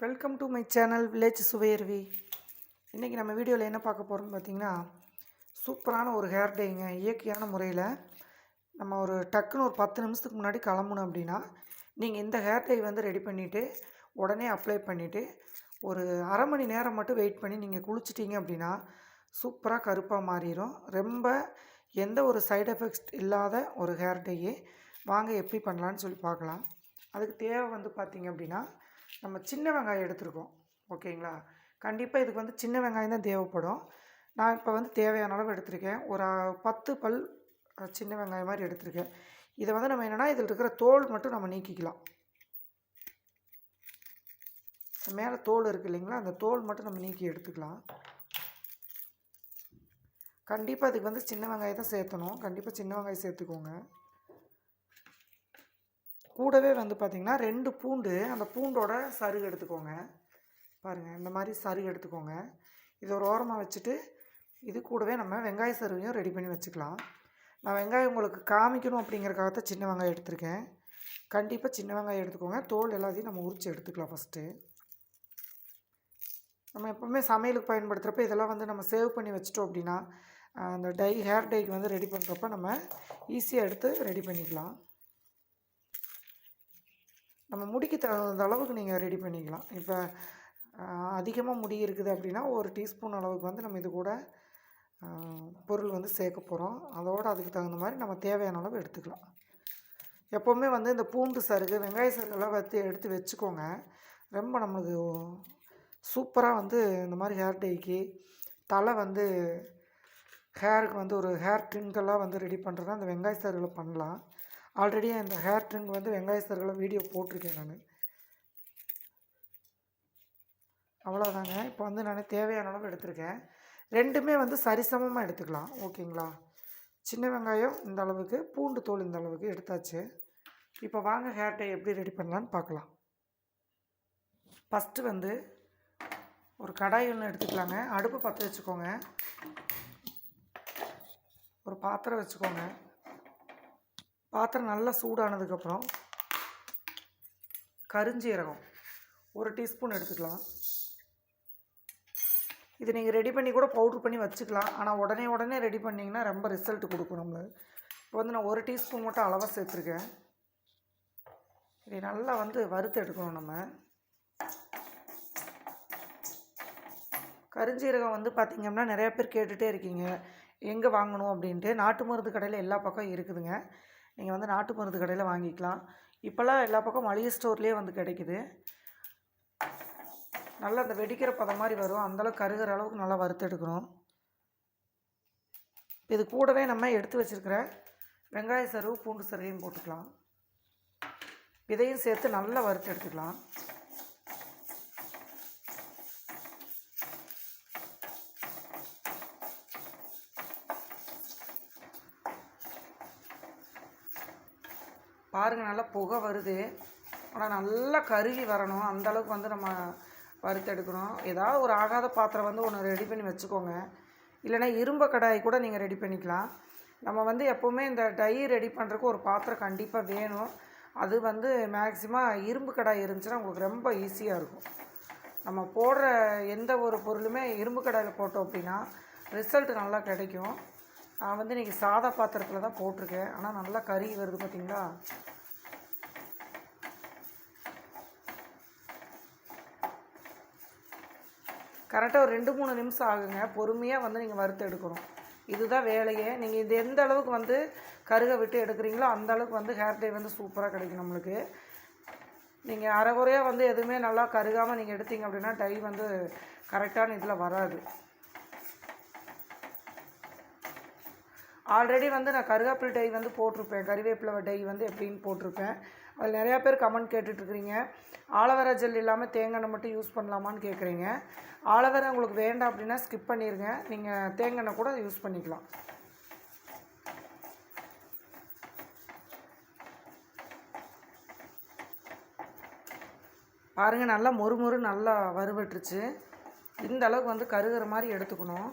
Welcome to my channel village சுவையர்வி இன்றைக்கி நம்ம வீடியோவில் என்ன பார்க்க போகிறோம்னு பார்த்தீங்கன்னா சூப்பரான ஒரு ஹேர் டேங்க இயற்கையான முறையில் நம்ம ஒரு டக்குன்னு ஒரு பத்து நிமிஷத்துக்கு முன்னாடி கிளம்பணும் அப்படின்னா நீங்கள் இந்த ஹேர் டை வந்து ரெடி பண்ணிவிட்டு உடனே அப்ளை பண்ணிவிட்டு ஒரு அரை மணி நேரம் மட்டும் வெயிட் பண்ணி நீங்கள் குளிச்சிட்டிங்க அப்படின்னா சூப்பராக கருப்பாக மாறிடும் ரொம்ப எந்த ஒரு சைடு எஃபெக்ட்ஸ் இல்லாத ஒரு ஹேர் டையே வாங்க எப்படி பண்ணலான்னு சொல்லி பார்க்கலாம். அதுக்கு தேவை வந்து பார்த்திங்க அப்படின்னா நம்ம சின்ன வெங்காயம் எடுத்துருக்கோம். ஓகேங்களா? கண்டிப்பாக இதுக்கு வந்து சின்ன வெங்காயம் தான் தேவைப்படும். நான் இப்போ வந்து தேவையான அளவு எடுத்திருக்கேன். ஒரு பத்து பல் சின்ன வெங்காயம் மாதிரி எடுத்திருக்கேன். இதை வந்து நம்ம என்னென்னா இதில் இருக்கிற தோல் மட்டும் நம்ம நீக்கிக்கலாம். மேலே தோல் இருக்குது இல்லைங்களா? அந்த தோல் மட்டும் நம்ம நீக்கி எடுத்துக்கலாம். கண்டிப்பாக இதுக்கு வந்து சின்ன வெங்காயம் தான் சேர்த்தணும். கண்டிப்பாக சின்ன வெங்காயம் சேர்த்துக்கோங்க. கூடவே வந்து பார்த்திங்கன்னா ரெண்டு பூண்டு அந்த பூண்டோட சருகு எடுத்துக்கோங்க. பாருங்கள் இந்த மாதிரி சருகு எடுத்துக்கோங்க. இது ஒரு ஓரமாக வச்சுட்டு இது கூடவே நம்ம வெங்காய சருவையும் ரெடி பண்ணி வச்சுக்கலாம். நான் வெங்காயம் உங்களுக்கு காமிக்கணும் அப்படிங்கிறக்காக தான் சின்ன வெங்காயம் எடுத்திருக்கேன். கண்டிப்பாக சின்ன வெங்காயம் எடுத்துக்கோங்க. தோல் எல்லாத்தையும் நம்ம உரித்து எடுத்துக்கலாம் ஃபஸ்ட்டு நம்ம எப்போவுமே சமையலுக்கு பயன்படுத்துகிறப்ப இதெல்லாம் வந்து நம்ம சேவ் பண்ணி வச்சிட்டோம் அப்படின்னா அந்த டை ஹேர் டைக்கு வந்து ரெடி பண்ணுறப்ப நம்ம ஈஸியாக எடுத்து ரெடி பண்ணிக்கலாம். நம்ம முடிக்கு தகுந்த அளவுக்கு நீங்கள் ரெடி பண்ணிக்கலாம். இப்போ அதிகமாக முடி இருக்குது அப்படின்னா ஒரு டீஸ்பூன் அளவுக்கு வந்து நம்ம இது கூட பொருள் வந்து சேர்க்க போகிறோம் அதோடு அதுக்கு தகுந்த மாதிரி நம்ம தேவையான அளவு எடுத்துக்கலாம். எப்போவுமே வந்து இந்த பூண்டு சருகு வெங்காய சருகெல்லாம் வச்சு எடுத்து வச்சுக்கோங்க. ரொம்ப நம்மளுக்கு சூப்பராக வந்து இந்த மாதிரி ஹேர் டேக்கு தலை வந்து ஹேருக்கு வந்து ஒரு ஹேர் ட்ரிங்கெல்லாம் வந்து ரெடி பண்ணுறதுனா அந்த வெங்காய சருகில் பண்ணலாம். ஆல்ரெடி அந்த ஹேர் ட்ரிங்க் வந்து வெங்காய சருகில் வீடியோ போட்டிருக்கேன் நான். அவ்வளோதாங்க இப்போ வந்து நான் தேவையான அளவு எடுத்திருக்கேன். ரெண்டுமே வந்து சரிசமமாக எடுத்துக்கலாம். ஓகேங்களா? சின்ன வெங்காயம் இந்த அளவுக்கு பூண்டு தோல் இந்த அளவுக்கு எடுத்தாச்சு. இப்போ வாங்க ஹேர் டை எப்படி ரெடி பண்ணலான்னு பார்க்கலாம் ஃபஸ்ட்டு வந்து ஒரு கடாய் ஒன்று எடுத்துக்கலாங்க. அடுப்பு பற்ற வச்சுக்கோங்க. ஒரு பாத்திரம் வச்சுக்கோங்க. பாத்திரம் நல்லா சூடானதுக்கப்புறம் கருஞ்சீரகம் ஒரு டீஸ்பூன் எடுத்துக்கலாம். இது நீங்கள் ரெடி பண்ணி கூட பவுட்ரு பண்ணி வச்சுக்கலாம். ஆனால் உடனே உடனே ரெடி பண்ணிங்கன்னா ரொம்ப ரிசல்ட் கொடுக்கும் நம்மளுக்கு. இப்போ வந்து நான் ஒரு டீஸ்பூன் மட்டும் அளவாக சேர்த்துருக்கேன். இதை நல்லா வந்து வறுத்து எடுக்கணும் நம்ம. கருஞ்சீரகம் வந்து பார்த்தீங்க அப்படின்னா நிறையா பேர் கேட்டுகிட்டே இருக்கீங்க. எங்கே வாங்கணும் அப்படின்ட்டு. நாட்டு மருந்து கடையில் எல்லா பக்கம் இருக்குதுங்க. நீங்கள் வந்து நாட்டு மருந்து கடையில் வாங்கிக்கலாம். இப்போல்லாம் எல்லா பக்கம் மளிகை ஸ்டோர்லேயே வந்து கிடைக்குது. நல்லா அந்த வெடிக்கிற பதம் மாதிரி வரும். அந்தளவுக்கு கருகிற அளவுக்கு நல்லா வறுத்து எடுக்கணும். இது கூடவே நம்ம எடுத்து வச்சுருக்கிற வெங்காய சருவு பூண்டு சருவையும் போட்டுக்கலாம். இதையும் சேர்த்து நல்லா வறுத்து எடுத்துக்கலாம். பாருங்கள் நல்லா புகை வருது. ஆனால் நல்லா கருகி வரணும். அந்தளவுக்கு வந்து நம்ம வறுத்தெடுக்கணும் ஏதாவது ஒரு ஆகாத பாத்திரம் வந்து ஒன்று ரெடி பண்ணி வச்சுக்கோங்க. இல்லைன்னா இரும்பு கடாய் கூட நீங்கள் ரெடி பண்ணிக்கலாம். நம்ம வந்து எப்போவுமே இந்த டை ரெடி பண்ணுறதுக்கு ஒரு பாத்திரம் கண்டிப்பாக வேணும். அது வந்து மேக்ஸிமம் இரும்பு கடாய் இருந்துச்சுன்னா உங்களுக்கு ரொம்ப ஈஸியாக இருக்கும். நம்ம போடுற எந்த ஒரு பொருளுமே இரும்பு கடாயில் போட்டோம் அப்படின்னா ரிசல்ட் நல்லா கிடைக்கும். நான் வந்து இன்றைக்கி சாதா பாத்திரத்தில் தான் போட்டிருக்கேன். ஆனால் நல்லா கறி வருது பார்த்தீங்களா கரெக்டாக ஒரு ரெண்டு மூணு நிமிஷம் ஆகுங்க. பொறுமையாக வந்து நீங்கள் வறுத்து எடுக்கணும். இதுதான் வேலையே. நீங்கள் இது எந்த அளவுக்கு வந்து கருக விட்டு எடுக்கிறீங்களோ அந்த அளவுக்கு வந்து ஹேர் டை வந்து சூப்பராக கிடைக்கும் நம்மளுக்கு. நீங்கள் அரை குறையாக வந்து எதுவுமே நல்லா கருகாமல் நீங்கள் எடுத்தீங்க அப்படின்னா டை வந்து கரெக்டான இதில் வராது. ஆல்ரெடி வந்து நான் கருவேப்பிலை டை வந்து போட்டிருப்பேன். கறிவேப்பிலை டை வந்து எப்படின்னு போட்டிருப்பேன். அதில் நிறையா பேர் கமெண்ட் கேட்டுட்ருக்குறீங்க ஆலோவேரா ஜெல் இல்லாமல் தேங்காய் எண்ணெய் மட்டும் யூஸ் பண்ணலாமான்னு கேட்குறீங்க ஆலோவேரா உங்களுக்கு வேண்டாம் அப்படின்னா ஸ்கிப் பண்ணிடுங்க நீங்கள் தேங்காய் எண்ணெய் கூட யூஸ் பண்ணிக்கலாம். பாருங்கள் நல்லா மொறுமொறு நல்லா வறுபட்டுருச்சு. இந்த அளவுக்கு வந்து கருகிற மாதிரி எடுத்துக்கணும்.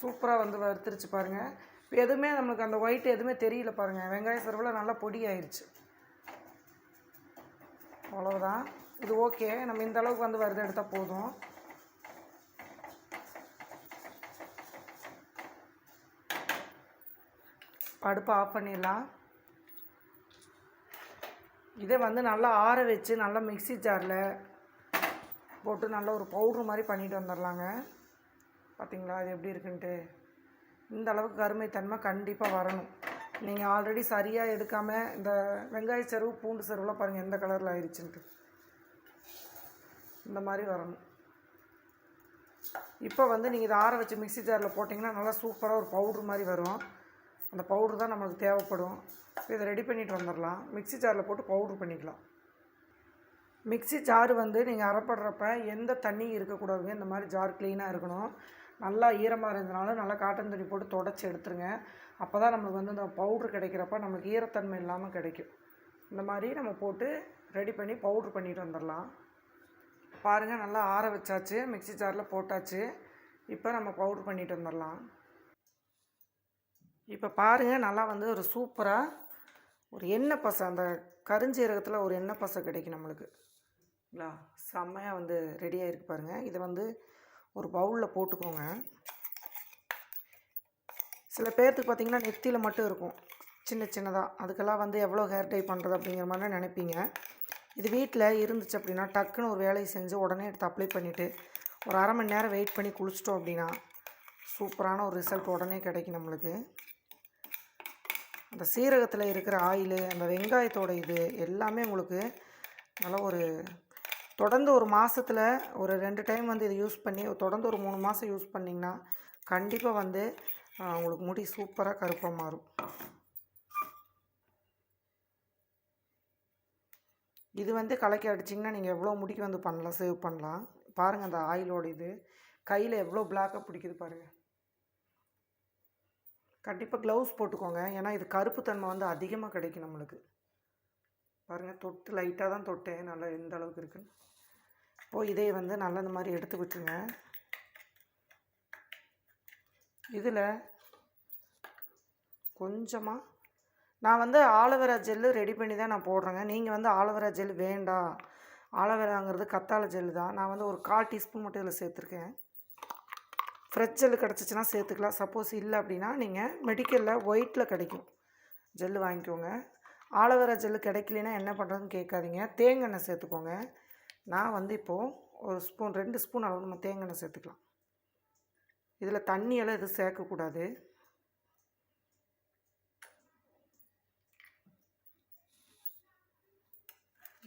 சூப்பராக வந்து வறுத்துருச்சு பாருங்கள் இப்போ எதுவுமே நம்மளுக்கு அந்த ஒயிட் எதுவுமே தெரியல பாருங்கள் வெங்காய சருவில் நல்லா பொடி ஆயிடுச்சு அவ்வளவுதான். இது ஓகே நம்ம இந்த அளவுக்கு வந்து வருது எடுத்தால் போதும். அடுப்பை ஆஃப் பண்ணிடலாம். இதை வந்து நல்லா ஆற வச்சு நல்லா மிக்சி ஜாரில் போட்டு நல்ல ஒரு பவுட்ரு மாதிரி பண்ணிட்டு வந்துடலாங்க. பார்த்தீங்களா அது எப்படி இருக்குன்ட்டு. இந்த அளவுக்கு கருமைத்தன்மை கண்டிப்பாக வரணும். நீங்கள் ஆல்ரெடி சரியாக எடுக்காமல் இந்த வெங்காய செருவு பூண்டு செருவுலாம் பாருங்கள் எந்த கலரில் ஆயிடுச்சுன்ட்டு இந்த மாதிரி வரணும். இப்போ வந்து நீங்கள் இதை ஆற வச்சு மிக்ஸி ஜாரில் போட்டிங்கன்னா நல்லா சூப்பராக ஒரு பவுட்ரு மாதிரி வரும். அந்த பவுட்ரு தான் நம்மளுக்கு தேவைப்படும். இப்போ இதை ரெடி பண்ணிட்டு வந்துடலாம் மிக்ஸி ஜாரில் போட்டு பவுட்ரு பண்ணிக்கலாம். மிக்ஸி ஜார் வந்து நீங்கள் அரைப்படுறப்ப எந்த தண்ணியும் இருக்கக்கூடாதுங்க. இந்த மாதிரி ஜார் க்ளீனாக இருக்கணும். நல்லா ஈரமாக இருந்தனால நல்லா காட்டன் துணி போட்டு தொடச்சி எடுத்துருங்க. அப்போ தான் நம்மளுக்கு வந்து இந்த பவுட்ரு கிடைக்கிறப்ப நம்மளுக்கு ஈரத்தன்மை இல்லாமல் கிடைக்கும். இந்த மாதிரி நம்ம போட்டு ரெடி பண்ணி பவுட்ரு பண்ணிட்டு வந்துடலாம் பாருங்கள் நல்லா ஆற வச்சாச்சு. மிக்ஸி ஜாரில் போட்டாச்சு. இப்போ நம்ம பவுட்ரு பண்ணிட்டு வந்துடலாம் இப்போ பாருங்கள் நல்லா வந்து ஒரு சூப்பராக ஒரு எண்ணெய் பசை அந்த கருஞ்சீரகத்தில் ஒரு எண்ணெய் பசை கிடைக்கும் நம்மளுக்கு. இல்லா செம்மையாக வந்து ரெடியாகிருக்கு பாருங்கள் இதை வந்து ஒரு பவுலில் போட்டுக்கோங்க. சில பேர்த்துக்கு பார்த்தீங்கன்னா நெத்தியில் மட்டும் இருக்கும். சின்ன சின்னதாக அதுக்கெல்லாம் வந்து எவ்வளோ ஹேர் டை பண்ணுறது அப்படிங்கிற மாதிரி நினைப்பீங்க. இது வீட்டில் இருந்துச்சு அப்படின்னா டக்குன்னு ஒரு வேலையை செஞ்சு உடனே எடுத்து அப்ளை பண்ணிவிட்டு ஒரு அரை மணி நேரம் வெயிட் பண்ணி குளிச்சிட்டோம் அப்படின்னா சூப்பரான ஒரு ரிசல்ட் உடனே கிடைக்கும் நம்மளுக்கு. அந்த சீரகத்தில் இருக்கிற ஆயில் அந்த வெங்காயத்தோட இது எல்லாமே உங்களுக்கு நல்ல ஒரு தொடர்ந்து ஒரு மாதத்தில் ஒரு ரெண்டு டைம் வந்து இதை யூஸ் பண்ணி தொடர்ந்து ஒரு மூணு மாதம் யூஸ் பண்ணிங்கன்னா கண்டிப்பாக வந்து உங்களுக்கு முடி சூப்பராக கருப்பாக மாறும். இது வந்து கலக்கி அடிச்சிங்கன்னா நீங்கள் எவ்வளோ முடிக்கு வந்து பண்ணலாம் சேவ் பண்ணலாம். பாருங்கள் அந்த ஆயிலோட இது. கையில் எவ்வளோ பிளாக்காக பிடிக்குது பாருங்கள் கண்டிப்பாக க்ளவுஸ் போட்டுக்கோங்க. ஏன்னா இது கருப்பு தன்மை வந்து அதிகமாக கிடைக்கும் நம்மளுக்கு. பாருங்கள் தொட்டு லைட்டாக தான் தொட்டேன். நல்லா எந்த அளவுக்கு இருக்குன்னு. இப்போது இதே வந்து நல்லா இந்த மாதிரி எடுத்து வச்சுங்க இதில் கொஞ்சமாக நான் வந்து ஆலோவேரா ஜெல்லு ரெடி பண்ணி தான் நான் போடுறேங்க. நீங்கள் வந்து ஆலோவேரா ஜெல் வேண்டாம். ஆலோவேராங்கிறது கத்தாழை ஜெல்லு தான். நான் வந்து ஒரு கால் டீஸ்பூன் மட்டும் இதில் சேர்த்துருக்கேன். ஃப்ரெஷ் ஜெல் கிடச்சிச்சின்னா சேர்த்துக்கலாம். சப்போஸ் இல்லை அப்படின்னா நீங்கள் மெடிக்கலில் ஒயிட்டில் கிடைக்கும். ஜெல்லு வாங்கிக்கோங்க. ஆலோவேரா ஜெல்லு கிடைக்கலனா என்ன பண்ணுறதுன்னு கேட்காதீங்க. தேங்காய் சேர்த்துக்கோங்க. நான் வந்து இப்போது ஒரு ஸ்பூன் ரெண்டு ஸ்பூன் அளவு நம்ம தேங்காய் சேர்த்துக்கலாம். இதில் தண்ணியெல்லாம் எதுவும் சேர்க்கக்கூடாது.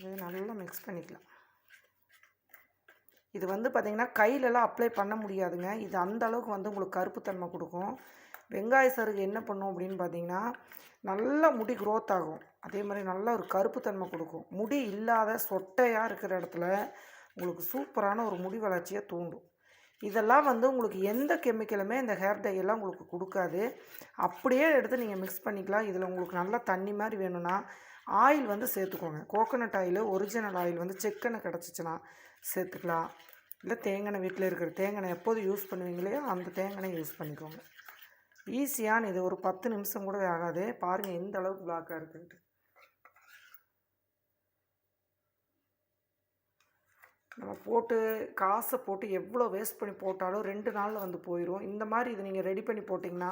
இது நல்லா மிக்ஸ் பண்ணிக்கலாம். இது வந்து பார்த்திங்கன்னா கையிலலாம் அப்ளை பண்ண முடியாதுங்க. இது அந்த அளவுக்கு வந்து உங்களுக்கு கருப்புத்தன்மை கொடுக்கும். வெங்காய சருகு என்ன பண்ணும் அப்படின்னு பார்த்தீங்கன்னா நல்ல முடி க்ரோத் ஆகும். அதே மாதிரி நல்ல ஒரு கருப்புத்தன்மை கொடுக்கும். முடி இல்லாத சொட்டையாக இருக்கிற இடத்துல உங்களுக்கு சூப்பரான ஒரு முடி வளர்ச்சியை தூண்டும். இதெல்லாம் வந்து உங்களுக்கு எந்த கெமிக்கலுமே இந்த ஹேர் டை எல்லாம் உங்களுக்கு கொடுக்காது. அப்படியே எடுத்து நீங்கள் மிக்ஸ் பண்ணிக்கலாம். இதில் உங்களுக்கு நல்லா தண்ணி மாதிரி வேணும்னா ஆயில் வந்து சேர்த்துக்கோங்க. கோகோனட் ஆயில் ஒரிஜினல் ஆயில் வந்து செக்கெண்ணெய் கிடச்சிச்சின்னா சேர்த்துக்கலாம். இல்லை தேங்காய் வீட்டில் இருக்கிற தேங்காய் எப்போது யூஸ் பண்ணுவீங்களையோ அந்த தேங்காய் யூஸ் பண்ணிக்கோங்க. ஈஸியான இது ஒரு பத்து நிமிஷம் கூட ஆகாது. பாருங்கள் எந்த அளவுக்கு பிளாக்காக இருக்குன்ட்டு. நம்ம போட்டு காசை போட்டு எவ்வளோ வேஸ்ட் பண்ணி போட்டாலும் ரெண்டு நாளில் வந்து போயிடும் இந்த மாதிரி இது நீங்கள் ரெடி பண்ணி போட்டிங்கன்னா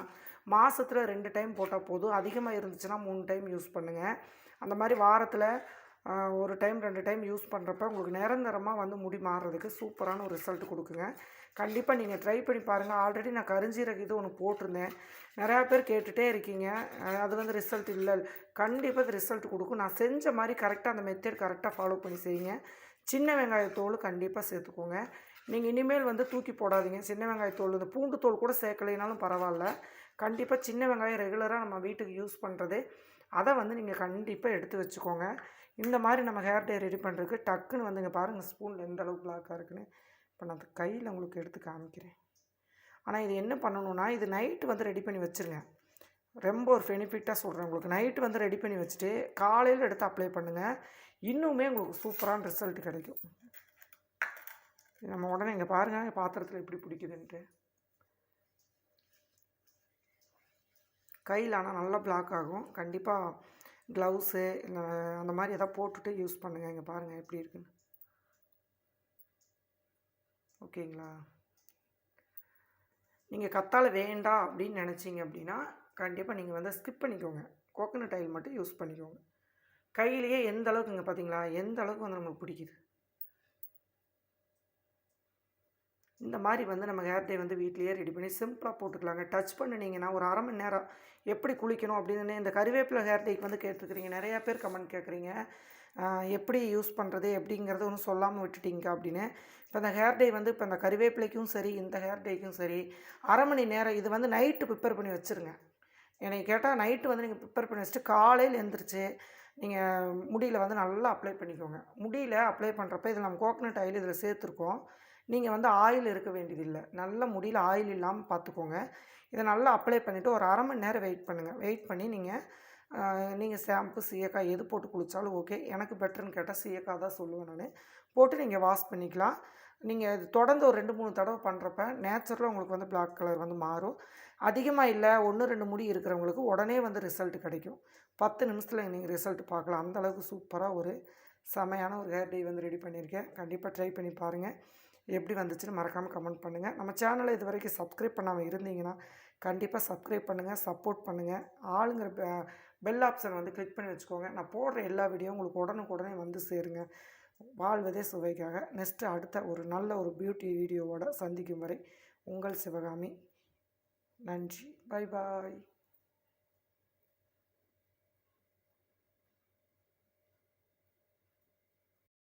மாதத்தில் ரெண்டு டைம் போட்டால் போதும். அதிகமாக இருந்துச்சுன்னா மூணு டைம் யூஸ் பண்ணுங்கள் அந்த மாதிரி வாரத்தில் ஒரு டைம் ரெண்டு டைம் யூஸ் பண்ணுறப்ப உங்களுக்கு நிரந்தரமாக வந்து முடி மாறுறதுக்கு சூப்பரான ஒரு ரிசல்ட் கொடுக்குங்க. கண்டிப்பாக நீங்கள் ட்ரை பண்ணி பாருங்கள் ஆல்ரெடி நான் கருஞ்சீரக இது ஒன்று போட்டிருந்தேன். நிறையா பேர் கேட்டுகிட்டே இருக்கீங்க. அது வந்து ரிசல்ட் இல்லை. கண்டிப்பாக இது ரிசல்ட் கொடுக்கும். நான் செஞ்ச மாதிரி கரெக்டாக அந்த மெத்தட் கரெக்டாக ஃபாலோ பண்ணி செய்யுங்க. சின்ன வெங்காயத்தோல் கண்டிப்பாக சேர்த்துக்கோங்க. நீங்கள் இனிமேல் வந்து தூக்கி போடாதீங்க. சின்ன வெங்காயத்தோல் இந்த பூண்டு தோல் கூட சேர்க்கலைனாலும் பரவாயில்ல. கண்டிப்பாக சின்ன வெங்காயம் ரெகுலராக நம்ம வீட்டுக்கு யூஸ் பண்ணுறது அதை வந்து நீங்கள் கண்டிப்பாக எடுத்து வச்சுக்கோங்க. இந்த மாதிரி நம்ம ஹேர் டே ரெடி பண்ணுறதுக்கு டக்குன்னு வந்துங்க பாருங்கள் ஸ்பூனில் எந்த அளவுக்கு பிளாக்காக இருக்குன்னு. இப்போ நான் அந்த கையில் உங்களுக்கு எடுத்து காமிக்கிறேன். ஆனால் இது என்ன பண்ணணும்னா இது நைட்டு வந்து ரெடி பண்ணி வச்சுருங்க. ரொம்ப ஒரு பெனிஃபிட்டாக சொல்கிறேன் உங்களுக்கு. நைட்டு வந்து ரெடி பண்ணி வச்சுட்டு காலையில் எடுத்து அப்ளை பண்ணுங்கள் இன்னுமே உங்களுக்கு சூப்பரான ரிசல்ட் கிடைக்கும். நம்ம உடனே இங்கே பாருங்கள் பாத்திரத்தில் எப்படி பிடிக்குதுன்ட்டு. கையில் ஆனால் நல்லா பிளாக் ஆகும். கண்டிப்பாக க்ளவுஸு இல்லை அந்த மாதிரி எதாவது போட்டுட்டு யூஸ் பண்ணுங்கள் இங்கே பாருங்கள் எப்படி இருக்குன்னு. ஓகேங்களா? நீங்கள் கத்தாழை வேண்டாம் அப்படின்னு நினச்சிங்க அப்படின்னா கண்டிப்பாக நீங்கள் வந்து ஸ்கிப் பண்ணிக்கோங்க. கோகனட் ஆயில் மட்டும் யூஸ் பண்ணிக்கோங்க. கையிலேயே எந்த அளவுக்கு இங்கே பார்த்தீங்களா எந்த அளவுக்கு வந்து நமக்கு பிடிக்குது? இந்த மாதிரி வந்து நம்ம ஹேர் டே வந்து வீட்லேயே ரெடி பண்ணி சிம்பிளாக போட்டுக்கலாங்க. டச் பண்ணினீங்கன்னா ஒரு அரை மணி நேரம் எப்படி குளிக்கணும் அப்படின்னு இந்த கருவேப்பிலை ஹேர் டேக்கு வந்து கேட்டிருக்கிறீங்க. நிறையா பேர் கமெண்ட் கேட்குறீங்க. எப்படி யூஸ் பண்ணுறது எப்படிங்கிறத ஒன்றும் சொல்லாமல் விட்டுட்டீங்க அப்படின்னு. இப்போ இந்த ஹேர் டே வந்து இப்போ இந்த கருவேப்பிலைக்கும் சரி இந்த ஹேர் டேக்கும் சரி அரை மணி நேரம் இது வந்து நைட்டு ப்ரிப்பேர் பண்ணி வச்சுருங்க. என்னை கேட்டால் நைட்டு வந்து நீங்கள் ப்ரிப்பேர் பண்ணி வச்சுட்டு காலையில் எழுந்திரிச்சு நீங்கள் முடியில் வந்து நல்லா அப்ளை பண்ணிக்கோங்க. முடியில் அப்ளை பண்ணுறப்ப இதில் நம்ம கோகனட் ஆயில் இதில் சேர்த்துருக்கோம். நீங்கள் வந்து ஆயில் இருக்க வேண்டியதில்லை. நல்ல முடியில் ஆயில் இல்லாமல் பார்த்துக்கோங்க. இதை நல்லா அப்ளை பண்ணிவிட்டு ஒரு அரை மணி நேரம் வெயிட் பண்ணுங்கள் வெயிட் பண்ணி நீங்கள் நீங்கள் ஷாம்பு சீயக்காய் எது போட்டு குளித்தாலும் ஓகே எனக்கு பெட்டர்னு கேட்டால் சீயக்காய் தான் சொல்லுவேன் நான். போட்டு நீங்கள் வாஷ் பண்ணிக்கலாம். நீங்கள் இது தொடர்ந்து ஒரு ரெண்டு மூணு தடவை பண்ணுறப்ப நேச்சுரலாக உங்களுக்கு வந்து பிளாக் கலர் வந்து மாறும். அதிகமாக இல்லை ஒன்று ரெண்டு முடி இருக்கிறவங்களுக்கு உடனே வந்து ரிசல்ட் கிடைக்கும். பத்து நிமிஷத்தில் நீங்கள் ரிசல்ட் பார்க்கலாம். அந்தளவுக்கு சூப்பராக ஒரு செமையான ஒரு ஹேர் டே வந்து ரெடி பண்ணியிருக்கேன். கண்டிப்பாக ட்ரை பண்ணி பாருங்கள் எப்படி வந்துச்சுன்னு மறக்காமல் கமெண்ட் பண்ணுங்கள் நம்ம சேனலை இது வரைக்கும் சப்ஸ்கிரைப் பண்ணாமல் இருந்தீங்கன்னா கண்டிப்பாக சப்ஸ்கிரைப் பண்ணுங்கள் சப்போர்ட் பண்ணுங்கள் ஆளுங்கிற பெல் ஆப்ஷன் வந்து கிளிக் பண்ணி வச்சுக்கோங்க. நான் போடுற எல்லா வீடியோ உங்களுக்கு உடனுக்குடனே வந்து சேருங்க. வாழ்வதே சுவைக்காக. நெக்ஸ்ட்டு அடுத்த ஒரு நல்ல ஒரு பியூட்டி வீடியோவோட சந்திக்கும் வரை உங்கள் சிவகாமி. நன்றி. Bye bye